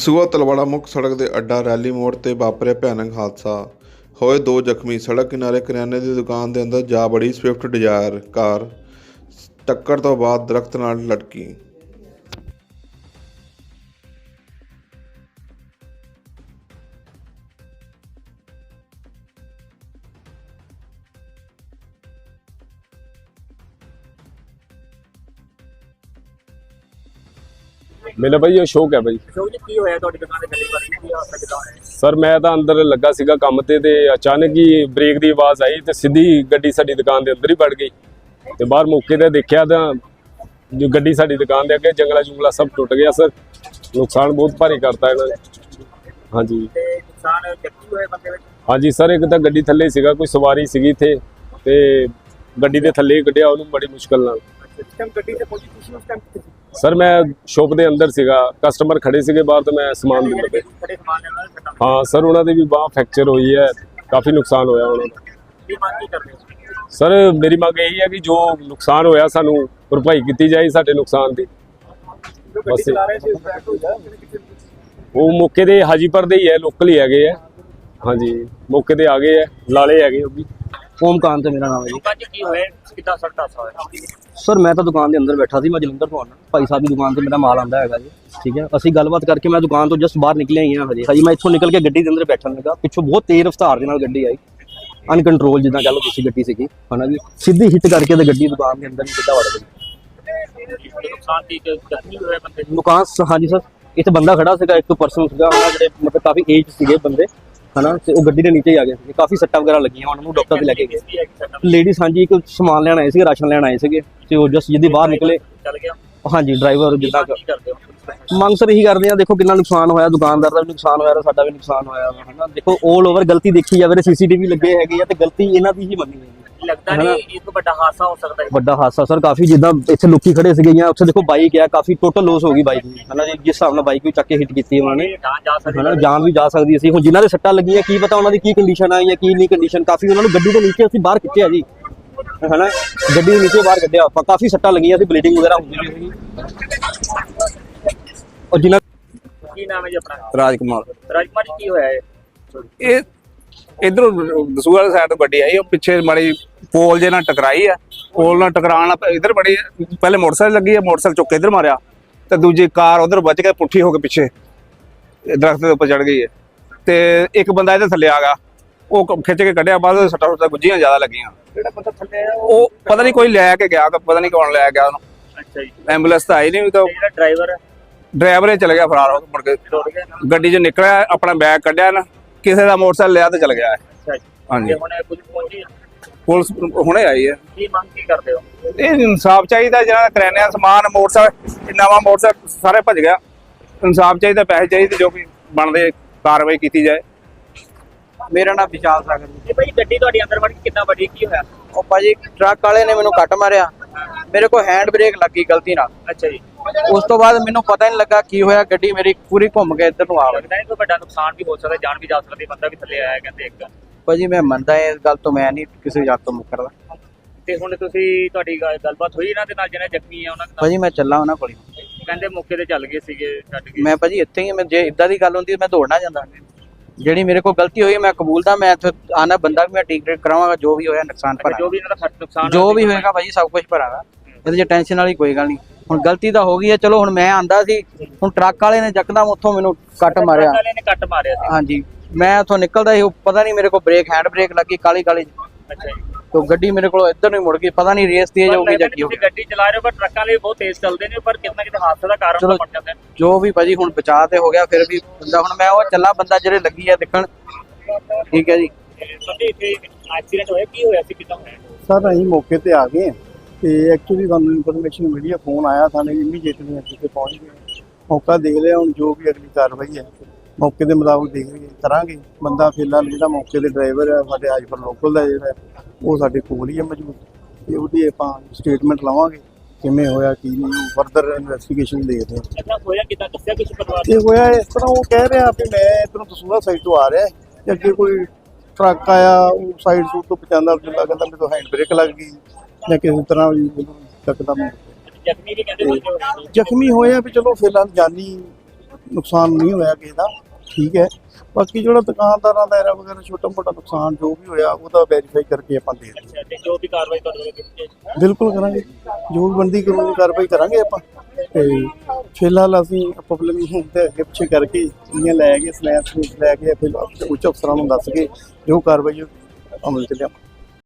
ਦਸੂਹਾ ਤਲਵਾੜਾ ਮੁੱਖ ਸੜਕ ਦੇ ਅੱਡਾ ਰੈਲੀ ਮੋੜ ਤੇ ਵਾਪਰਿਆ ਭਿਆਨਕ ਹਾਦਸਾ। ਹੋਏ ਦੋ ਜ਼ਖਮੀ, ਸੜਕ ਕਿਨਾਰੇ ਕਰਿਆਨੇ ਦੀ ਦੁਕਾਨ ਦੇ ਅੰਦਰ ਜਾ ਬੜੀ ਸਵਿਫਟ ਡਿਜ਼ਾਇਰ ਕਾਰ ਟੱਕਰ ਤੋਂ ਬਾਅਦ ਦਰਖਤ ਨਾਲ ਲਟਕੀ। ਮੇਰਾ ਭਾਈ ਇਹ ਸ਼ੌਕ ਹੈ ਭਾਈ ਸ਼ੋਕ ਜੀ ਕੀ ਹੋਇਆ ਤੁਹਾਡੀ ਦੁਕਾਨ ਤੇ ਗੱਡੀ ਵਾਰੀ? ਕੀ ਹਾਦਸਾ ਕਿਦਾਂ ਹੋਇਆ ਸਰ ਮੈਂ ਤਾਂ ਅੰਦਰ ਲੱਗਾ ਸੀਗਾ ਕੰਮ ਤੇ ਤੇ ਅਚਾਨਕ ਹੀ ਬ੍ਰੇਕ ਦੀ ਆਵਾਜ਼ ਆਈ ਤੇ ਸਿੱਧੀ ਗੱਡੀ ਸਾਡੀ ਦੁਕਾਨ ਦੇ ਅੰਦਰ ਹੀ ਵੜ ਗਈ। ਤੇ ਬਾਹਰ ਮੌਕੇ ਤੇ ਦੇਖਿਆ ਤਾਂ ਜੋ ਗੱਡੀ ਸਾਡੀ ਦੁਕਾਨ ਦੇ ਅੱਗੇ ਜੰਗਲਾ ਜੁੰਗਲਾ ਸਭ ਟੁੱਟ ਗਿਆ ਸਰ। ਨੁਕਸਾਨ ਬਹੁਤ ਭਾਰੀ ਕਰਤਾ ਇਹਨਾਂ ਨੇ। ਹਾਂਜੀ। ਤੇ ਨੁਕਸਾਨ ਜ਼ਖਮੀ ਹੋਏ ਬੰਦੇ ਵਿੱਚ? ਹਾਂਜੀ ਸਰ ਇੱਕ ਤਾਂ ਗੱਡੀ ਥੱਲੇ ਸੀਗਾ ਕੋਈ ਸਵਾਰੀ ਸੀਗੀ ਇੱਥੇ ਤੇ ਗੱਡੀ ਦੇ ਥੱਲੇ ਹੀ ਕੱਢਿਆ ਉਹਨੂੰ ਬੜੀ ਮੁਸ਼ਕਲ ਨਾਲ। ਟਾਈਮ ਗੱਡੀ ਤੇ ਪਹੁੰਚੀ ਤੁਸੀਂ ਉਸ ਟਾਈਮ ਕਿੱਥੇ ਸੀ? ਸਰ ਮੈਂ ਸ਼ੋਪ ਦੇ ਅੰਦਰ ਸੀਗਾ ਕਸਟਮਰ ਖੜੇ ਸੀਗੇ ਬਾਹਰ ਤੇ ਮੈਂ ਸਮਾਨ ਦਿੰਦਾ ਪਿਆ। ਹਾਂ ਸਰ ਉਹਨਾਂ ਦੀ ਵੀ ਬਾਹ ਫ੍ਰੈਕਚਰ ਹੋਈ ਹੈ ਕਾਫੀ ਨੁਕਸਾਨ ਹੋਇਆ ਉਹਨਾਂ ਦਾ। ਸਰ ਮੇਰੀ ਮੰਗ ਇਹੀ ਹੈ ਕਿ ਜੋ ਨੁਕਸਾਨ ਹੋਇਆ ਸਾਨੂੰ ਭਰਪਾਈ ਕੀਤੀ ਜਾਏ ਸਾਡੇ ਨੁਕਸਾਨ ਦੀ। ਬਸ। ਉਹ ਮੌਕੇ ਦੇ ਹਾਜੀਪੁਰ ਦੇ ਹੀ ਹੈ ਲੋਕਲ ਹੀ ਹੈਗੇ ਆ ਹਾਂਜੀ ਮੌਕੇ ਤੇ ਆ ਗਏ ਆ ਲਾਲੇ ਹੈਗੇ ਉਹ ਵੀ। ਓਮਕਾਂਤ ਮੇਰਾ ਨਾਮ ਹੈ ਜੀ। 'ਚ ਕੀ ਹੋਇਆ? ਕਿੱਦਾਂ ਸੱਟ ਹਾਦਸਾ ਹੋਇਆ? ਸਰ ਮੈਂ ਤਾਂ ਦੁਕਾਨ ਦੇ ਅੰਦਰ ਬੈਠਾ ਸੀ ਮੈਂ ਜਲੰਧਰ ਤੋਂ ਆਉਣਾ। ਭਾਈ ਸਾਹਿਬ ਦੀ ਦੁਕਾਨ ਤੇ ਮੇਰਾ ਮਾਲ ਆਂਦਾ ਹੈਗਾ ਜੀ। ਠੀਕ ਹੈ। ਅਸੀਂ ਗੱਲਬਾਤ ਕਰਕੇ ਮੈਂ ਦੁਕਾਨ ਤੋਂ ਜਸਟ ਬਾਹਰ ਨਿਕਲਿਆ ਹੀ ਹਾਂ ਹਜੇ। ਹਜੇ ਮੈਂ ਇੱਥੋਂ ਨਿਕਲ ਕੇ ਗੱਡੀ ਦੇ ਅੰਦਰ ਬੈਠਣ ਲੱਗਾ। ਪਿੱਛੋਂ ਬਹੁਤ ਤੇਜ਼ ਰਫ਼ਤਾਰ ਦੇ ਨਾਲ ਗੱਡੀ ਆਈ। ਅਨਕੰਟਰੋਲ ਜਿੱਦਾਂ ਕਹ ਲਓ ਤੁਸੀਂ ਗੱਡੀ ਸੀਗੀ। ਹਨਾ ਜੀ। ਸਿੱਧੀ ਹਿੱਟ ਕਰਕੇ ਤੇ ਗੱਡੀ ਦੁਕਾਨ ਦੇ ਅੰਦਰ ਹੀ ਸਿੱਧਾ ਵੜ ਗਈ। ਨੁਕਸਾਨ ਜ਼ਖਮੀ ਬੰਦੇ? ਸ- ਹਾਂਜੀ ਸਰ ਇੱਥੇ ਬੰਦਾ ਖੜਾ ਸੀਗਾ ਇੱਕ ਪਰਸਨ ਸੀਗਾ। ਉਹਨਾਂ ਜਿਹੜੇ ਮਤਲਬ ਕਾਫੀ ਏਜ ਸੀਗੇ ਬੰਦੇ। ਹਨਾ ਤੇ ਉਹ ਗੱਡੀ ਦੇ ਨੀਚੇ ਹੀ ਆ ਗਏ ਸੀ। ਕਾਫੀ ਸੱਟਾਂ ਵਗੈਰਾ ਲੱਗੀਆਂ ਉਹਨਾਂ ਨੂੰ ਡਾਕਟਰ ਤੇ ਲੈ ਕੇ ਗਏ। ਲੇਡੀਜ਼ ਹਾਂਜੀ ਇੱਕ ਸਮਾਨ ਲੈਣ ਆਏ ਸੀਗੇ ਰਾਸ਼ਨ ਲੈਣ ਆਏ ਸੀਗੇ ਤੇ ਉਹ ਜਸਟ ਜਿੱਦੀ ਬਾਹਰ ਨਿਕਲੇ। ਚੱਲ ਗਿਆ। ਹਾਂਜੀ ਡਰਾਈਵਰ ਜਿੱਦਾਂ ਮੰਗ ਸਰ ਇਹੀ ਕਰਦੇ ਆ ਦੇਖੋ ਕਿੰਨਾ ਨੁਕਸਾਨ ਹੋਇਆ ਦੁਕਾਨਦਾਰ ਦਾ ਵੀ ਨੁਕਸਾਨ ਹੋਇਆ ਸਾਡਾ ਵੀ ਨੁਕਸਾਨ ਹੋਇਆ ਹਨਾ। ਦੇਖੋ 올 ਓਵਰ ਗਲਤੀ ਦੇਖੀ ਜਾਵੇ ਸੀਸੀਟੀਵੀ ਲੱਗੇ ਹੈਗੇ ਆ ਤੇ ਗਲਤੀ ਇਹਨਾਂ ਦੀ ਹੀ ਮੰਨੀ ਜਾਏਗੀ ਲੱਗਦਾ ਨਹੀਂ ਇੱਕ ਵੱਡਾ ਹਾਦਸਾ ਹੋ ਸਕਦਾ ਹੈ। ਵੱਡਾ ਹਾਦਸਾ ਸਰ ਕਾਫੀ ਜਿੱਦਾਂ ਇੱਥੇ ਲੋਕੀ ਖੜੇ ਸੀਗੇ ਜਾਂ ਉੱਥੇ ਦੇਖੋ ਬਾਈਕ ਆ ਕਾਫੀ ਟੋਟਲ ਲੋਸ ਹੋ ਗਈ ਬਾਈਕ ਦੀ। ਹਨਾ ਜੀ ਜਿਸ ਹਿਸਾਬ ਨਾਲ ਬਾਈਕ ਵੀ ਚੱਕ ਕੇ ਹਿੱਟ ਕੀਤੀ ਉਹਨਾਂ ਨੇ। ਜਾਨ ਜਾ ਸਕਦੀ ਹਨਾ ਜਾਨ ਵੀ ਜਾ ਸਕਦੀ ਸੀ। ਹੁਣ ਜਿਨ੍ਹਾਂ ਦੇ ਸੱਟਾਂ ਲੱਗੀਆਂ ਕੀ ਪਤਾ ਉਹਨਾਂ ਦੀ ਕੀ ਕੰਡੀਸ਼ਨ ਆ ਜਾਂ ਕੀ ਨਹੀਂ ਕੰਡੀਸ਼ਨ ਕਾਫੀ ਉਹਨਾਂ ਨੂੰ ਗੱਡੀ ਦੇ ਨੀਚੇ ਅਸੀਂ ਬਾਹਰ ਖਿੱਚਿਆ ਜੀ। ਹਨਾ ਗੱਡੀ ਦੇ ਨੀਚੇ ਬਾਹਰ ਕੱਢਿਆ। ਆਪਾਂ ਕਾਫੀ ਸੱਟਾਂ ਲੱਗੀਆਂ ਸੀ ਬਲੀਡਿੰਗ ਵਗੈਰਾ ਹੁੰਦੀ ਸੀਗੀ ਔਰ ਜਿਨ੍ਹਾਂ ਕੀ ਨਾਮ ਹੈ ਜੀ ਆਪਣਾ? ਰਾਜਕੁਮਾਰ। ਰਾਜਕੁਮਾਰ ਜੀ ਕੀ ਹੋਇਆ ਹੈ ਇਹ ਇਧਰੋਂ ਦਸੂਆ ਵਾਲੀ ਸਾਈਡ ਤੋਂ ਗੱਡੀ ਆਈ ਉਹ ਪਿੱਛੇ ਮਾੜੀ ਪੋਲ ਜੇ ਨਾਲ ਟਕਰਾਈ ਆ ਪੋਲ ਨਾਲ ਟਕਰਾਉਣ ਨਾਲ ਇਧਰ ਬੜੀ ਪਹਿਲੇ ਮੋਟਰਸਾਈਕਲ ਲੱਗੀ ਆ ਮੋਟਰਸਾਈਕਲ ਚੁੱਕ ਕੇ ਇਧਰ ਮਾਰਿਆ ਤੇ ਦੂਜੀ ਕਾਰ ਉਧਰ ਵੱਜ ਕੇ ਪੁੱਠੀ ਹੋ ਕੇ ਪਿੱਛੇ ਇਹ ਦਰਖਤ ਦੇ ਉੱਪਰ ਚੜ ਗਈ ਹੈ ਤੇ ਇੱਕ ਬੰਦਾ ਇਹਦੇ ਥੱਲੇ ਆ ਗਿਆ ਉਹ ਖਿੱਚ ਕੇ ਕੱਢਿਆ ਬਾਅਦ ਸੱਟਾਂ ਸੁੱਟਾਂ ਗੁੱਜੀਆਂ ਜ਼ਿਆਦਾ ਲੱਗੀਆਂ। ਜਿਹੜਾ ਬੰਦਾ ਥੱਲੇ ਆਇਆ ਉਹ? ਪਤਾ ਨਹੀਂ ਕੋਈ ਲੈ ਕੇ ਗਿਆ ਪਤਾ ਨਹੀਂ ਕੌਣ ਲੈ ਗਿਆ ਉਹਨੂੰ। ਅੱਛਾ ਜੀ। ਐਂਬੂਲੈਂਸ ਤਾਂ ਆਈ ਨਹੀਂ ਤਾਂ ਜਿਹੜਾ ਡਰਾਈਵਰ ਹੈ ਡਰਾਈਵਰ ਹੀ ਚਲ ਗਿਆ ਫਰਾਰ ਹੋ ਕੇ ਮੁੜ ਕੇ। ਗੱਡੀ 'ਚ ਨਿਕਲਿਆ ਆਪਣਾ ਬੈਗ ਕੱਢਿਆ ਨਾ। ਕਿਸੇ ਦਾ ਮੋਟਰਸਾਈਕਲ ਲਿਆ ਤੇ ਚਲ ਗਿਆ। ਅੱਛਾ ਜੀ। ਹਾਂਜੀ। ਤੇ ਹੁਣ ਪੁਲਿਸ ਪਹੁੰਚੀ ਹੈ। ਪੁਲਿਸ ਹੁਣੇ ਆਈ ਹੈ। ਕੀ ਮੰਗ ਕੀ ਕਰਦੇ ਹੋ? ਇਹ ਇਨਸਾਫ ਚਾਹੀਦਾ ਜਿਹੜਾ ਕਰਿਆਨੇ ਦਾ ਸਮਾਨ ਮੋਟਰਸਾਈਕਲ ਇਹ ਨਵਾਂ ਮੋਟਰਸਾਈਕਲ ਸਾਰੇ ਭੱਜ ਗਿਆ। ਇਨਸਾਫ ਚਾਹੀਦਾ ਪੈਸੇ ਚਾਹੀਦੇ ਜੋ ਵੀ ਬਣਦੇ ਕਾਰਵਾਈ ਕੀਤੀ ਜਾਏ। ਮੇਰਾ ਨਾਮ ਵਿਸ਼ਾਲ ਸਾਗਰ ਜੀ। ਇਹ ਭਾਈ ਗੱਡੀ ਤੁਹਾਡੀ ਅੰਦਰ ਵੜ ਕੇ ਕਿੱਦਾਂ ਵੱਡੀ? ਕੀ ਹੋਇਆ? ਉਹ ਭਾਜੀ ਟਰੱਕ ਵਾਲੇ ਨੇ ਮੈਨੂੰ ਕੱਟ ਮਾਰਿਆ। ਮੇਰੇ ਕੋਲ ਹੈਂਡ ਬ੍ਰੇਕ ਲੱਗੀ ਗਲਤੀ ਨਾਲ। ਅੱਛਾ ਜੀ। ਉਸ ਤੋਂ ਬਾਅਦ ਮੈਨੂੰ ਪਤਾ ਹੀ ਨਹੀਂ ਲੱਗਾ ਕੀ ਹੋਇਆ ਗੱਡੀ ਮੇਰੀ ਪੂਰੀ ਘੁੰਮ ਕੇ ਇੱਧਰ ਨੂੰ ਆ ਗਈ। ਲੱਗਦਾ ਹੈ ਕੋਈ ਵੱਡਾ ਨੁਕਸਾਨ ਵੀ ਹੋ ਸਕਦਾ ਜਾਨ ਵੀ ਜਾ ਸਕਦੀ ਬੰਦਾ ਵੀ ਥੱਲੇ ਆਇਆ ਕਹਿੰਦੇ ਇੱਕ। ਭਾਜੀ ਮੈਂ ਮੰਨਦਾ ਇਸ ਗੱਲ ਤੋਂ ਮੈਂ ਨਹੀਂ ਕਿਸੇ ਜਾਤ ਤੋਂ ਮੁਕਰਦਾ। ਤੇ ਹੁਣ ਤੁਸੀਂ ਤੁਹਾਡੀ ਗੱਲ- ਗੱਲਬਾਤ ਹੋਈ ਇਹਨਾਂ ਦੇ ਨਾਲ ਜਿਹੜੇ ਜ਼ਖਮੀ ਆ ਉਹਨਾਂ ਦੇ ਭਾਜੀ ਮੈਂ ਚੱਲਾਂ ਉਹਨਾਂ ਕੋਲ ਹੀ। ਕਹਿੰਦੇ ਮੌਕੇ ਤੇ ਚੱਲ ਗਏ ਸੀਗੇ ਛੱਡ ਕੇ ਮੈਂ ਭਾਜੀ ਇੱਥੇ ਹੀ ਹਾਂ, ਮੈਂ ਜੇ ਇਦਾਂ ਦੀ ਗੱਲ ਹੁੰਦੀ ਮੈਂ ਦੌੜਨਾ ਜਾਂਦਾ। ਜਿਹੜੀ ਮੇਰੇ ਕੋਲ ਗਲਤੀ ਹੋਈ ਹੈ, ਮੈਂ ਕਬੂਲਦਾ ਮੈਂ ਇੱਥੇ ਆਣਾ ਬੰਦਾ ਵੀ ਮੈਂ ਟਿਕਟ ਕਰਾਵਾਂਗਾ ਜੋ ਵੀ ਹੋਇਆ ਨੁਕਸਾਨ ਅੱਛਾ, ਭਰਾਂ ਜੋ ਵੀ ਇਹਨਾਂ ਦਾ ਖਰਚ ਨੁਕਸਾਨ ਜੋ ਵੀ ਹੋਏਗਾ ਭਾਜੀ ਸਭ ਕੁਝ ਭਰਾਂਗਾ। ਇਹਦੇ 'ਚ ਟੈਨਸ਼ਨ ਵਾਲੀ ਕੋਈ ਗੱਲ ਨਹੀਂ ਹੁਣ ਗਲਤੀ ਤਾਂ ਹੋ ਗਈ ਹੈ ਚਲੋ ਹੁਣ ਮੈਂ ਆਂਦਾ ਸੀ ਹੁਣ ਟਰੱਕ ਵਾਲੇ ਨੇ ਯਕਦਮ ਉੱਥੋਂ ਮੈਨੂੰ ਕੱਟ ਮਾਰਿਆ। ਵਾਲੇ ਨੇ ਕੱਟ ਮਾਰਿਆ ਸੀ। ਹਾਂਜੀ ਮੈਂ ਉੱਥੋਂ ਨਿਕਲਦਾ ਸੀ ਉਹ ਪਤਾ ਨਹੀਂ ਮੇਰੇ ਕੋਲ ਬ੍ਰੇਕ ਹੈਂਡ ਬ੍ਰੇਕ ਲੱਗੀ ਕਾਲੀ ਕਾਲੀ। ਅੱਛਾ ਜੀ। ਤੋਂ ਗੱਡੀ ਮੇਰੇ ਕੋਲ ਇੱਧਰ ਨੂੰ ਮੁੜ ਗਈ ਪਤਾ ਨਹੀਂ ਰੇਸ ਤੇਜ਼ ਹੋ ਗਈ ਜਾਂ ਕੀ ਹੋ ਗਿਆ। ਗੱਡੀ ਚਲਾ ਰਹੇ ਹੋ ਪਰ ਟਰੱਕਾਂ ਵਾਲੇ ਬਹੁਤ ਤੇਜ਼ ਚੱਲਦੇ ਨੇ ਪਰ ਕਿਤੇ ਨਾ ਕਿਤੇ ਹਾਦਸੇ ਦਾ ਕਾਰਨ। ਬਣ ਜਾਂਦੇ ਨੇ। ਜੋ ਵੀ ਭਾਜੀ ਹੁਣ ਬਚਾ ਤੇ ਹੋ ਗਿਆ ਫਿਰ ਵੀ ਬੰਦਾ ਹੁਣ ਮੈਂ ਉਹ ਚੱਲਾ ਬੰਦਾ ਜਿਹੜੇ ਲੱਗੀ ਆ ਦੇਖਣ। ਠੀਕ ਹੈ ਜੀ। ਸੰਦੇ ਇੱਥੇ ਐਕਸੀਡੈਂਟ ਹੋਇਆ ਕੀ ਹੋਇਆ ਸੀ ਕਿਦਾਂ? ਹੋਇਆ ਸਰ ਅਸੀਂ ਮੌਕੇ ਤੇ ਆ ਗਏ। ਹਾਂ ਤੇ ਐਕਚੁਅਲੀ ਸਾਨੂੰ ਇਨਫੋਰਮੇਸ਼ਨ ਮਿਲੀ ਹੈ ਫੋਨ ਆਇਆ ਸਾਨੂੰ ਇਮੀਡੀਏਟਲੀ ਅਸੀਂ ਤੇ ਪਹੁੰਚ ਗਏ। ਮੌਕਾ ਦੇਖ ਲਿਆ ਹੁਣ ਜੋ ਵੀ ਅਗਲੀ ਕਾਰਵਾਈ ਹੈ ਮੌਕੇ ਦੇ ਮੁਤਾਬਕ ਦੇਖ ਲਈਏ ਕਰਾਂਗੇ। ਬੰਦਾ ਫਿਲਹਾਲ ਜਿਹੜਾ ਮੌਕੇ ਦੇ ਡਰਾਈਵਰ ਹੈ ਸਾਡੇ ਹਾਜਪੁਰ ਲੋਕਲ ਦਾ ਜਿਹੜਾ ਉਹ ਸਾਡੇ ਕੋਲ ਹੀ ਹੈ ਮੌਜੂਦ। ਤੇ ਉਹਦੀ ਆਪਾਂ ਸਟੇਟਮੈਂਟ ਲਵਾਂਗੇ ਕਿਵੇਂ ਹੋਇਆ ਕੀ ਨਹੀਂ ਫਰਦਰ ਇਨਵੈਸਟੀਗੇਸ਼ਨ ਦੇਖਦੇ ਹਾਂ। ਕਿਦਾਂ ਹੋਇਆ ਕਿਦਾਂ? ਦੱਸਿਆ ਕੁਝ ਪਰਿਵਾਰ ਇਹ ਹੋਇਆ ਇਸ ਤਰ੍ਹਾਂ ਉਹ ਕਹਿ ਰਿਹਾ ਵੀ ਮੈਂ ਇਧਰੋਂ ਦਸੂਹਾ ਸਾਈਡ ਤੋਂ ਆ ਰਿਹਾ ਤੇ ਅੱਗੇ ਕੋਈ ਟਰੱਕ ਆਇਆ ਉਹ ਸਾਈਡ ਸੂਟ ਤੋਂ ਪਹੁੰਚਾਉਂਦਾ ਜਿੰਦਾ ਕਹਿੰਦਾ ਮੇਰੇ ਤੋਂ ਹੈਂਡ ਬ੍ਰੇਕ ਲੱਗ ਗਈ। ਜਾਂ ਕਿਸੇ ਤਰ੍ਹਾਂ ਵੀ ਮੈਨੂੰ ਚੱਕਦਾ ਮੈਂ। ਜ਼ਖਮੀ ਵੀ ਕਹਿੰਦੇ ਜ਼ਖਮੀ ਹੋਇਆ ਵੀ ਚਲੋ ਫਿਲਹਾਲ ਜਾਨੀ ਨੁਕਸਾਨ ਨਹੀਂ ਹੋਇਆ ਕਿਸੇ ਦਾ ਠੀਕ ਹੈ। ਬਾਕੀ ਜਿਹੜਾ ਦੁਕਾਨਦਾਰਾਂ ਦਾ ਐਰਾ ਵਗੈਰਾ ਛੋਟਾ ਮੋਟਾ ਨੁਕਸਾਨ ਜੋ ਵੀ ਹੋਇਆ ਉਹਦਾ ਵੈਰੀਫਾਈ ਕਰਕੇ ਆਪਾਂ ਦੇ ਦਿੰਦੇ ਤੇ ਜੋ ਵੀ ਕਾਰਵਾਈ ਤੁਹਾਡੇ ਵੱਲੋਂ ਕੀਤੀ ਜਾਏਗੀ ਹਾਂ। ਬਿਲਕੁਲ ਕਰਾਂਗੇ। ਜੋ ਵੀ ਬਣਦੀ ਕਾਨੂੰਨੀ ਕਾਰਵਾਈ ਕਰਾਂਗੇ ਆਪਾਂ। ਤੇ ਫਿਲਹਾਲ ਅਸੀਂ ਪਬਲਿਕ ਨੂੰ ਤੇ ਅੱਗੇ ਪਿੱਛੇ ਕਰਕੇ ਇਹ ਲੈ ਕੇ ਸਨੈਪਸ ਲੈ ਕੇ ਫਿਰ ਉੱਚ ਅਫਸਰਾਂ ਨੂੰ ਦੱਸ ਕੇ ਜੋ ਕਾਰਵਾਈ ਉਹ ਅਮਲ ਚ ਲਿਆ